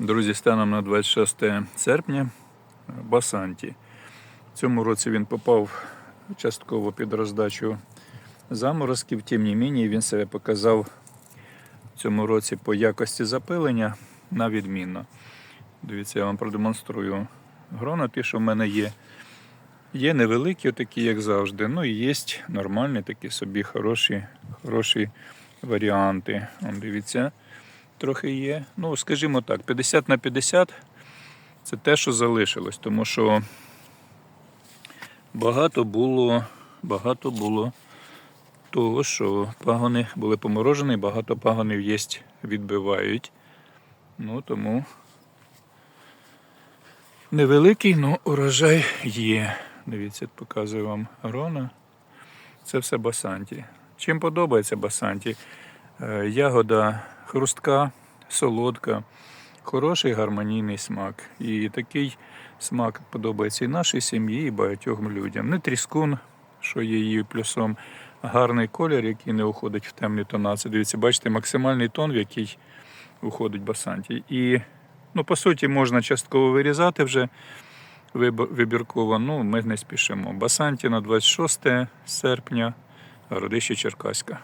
Друзі, станом на 26 серпня Басанті. В цьому році він попав частково під роздачу заморозків, тим не мені він себе показав в цьому році по якості запилення на відмінно. Дивіться, я вам продемонструю грона, ті, що в мене є. Є невеликі, такі, як завжди. Ну і є нормальні такі собі хороші, хороші варіанти. Он, дивіться, трохи є. Ну, скажімо так, 50 на 50 це те, що залишилось, тому що багато було, багато було того, що пагони були поморожені, багато пагонів є, відбивають. Ну тому невеликий, але урожай є. Дивіться, показую вам грона. Це все басанті. Чим подобається басанті? Е, Ягода хрустка, солодка, хороший гармонійний смак. І такий смак подобається і нашій сім'ї, і багатьом людям. Не тріскун, що є її плюсом, гарний колір, який не уходить в темні тонації. Дивіться, бачите, максимальний тон, в який уходить басанті. І, ну, по суті, можна частково вирізати вже вибірково. Ну, ми не спішимо. Басанті на 26 серпня, Городище Черкаська.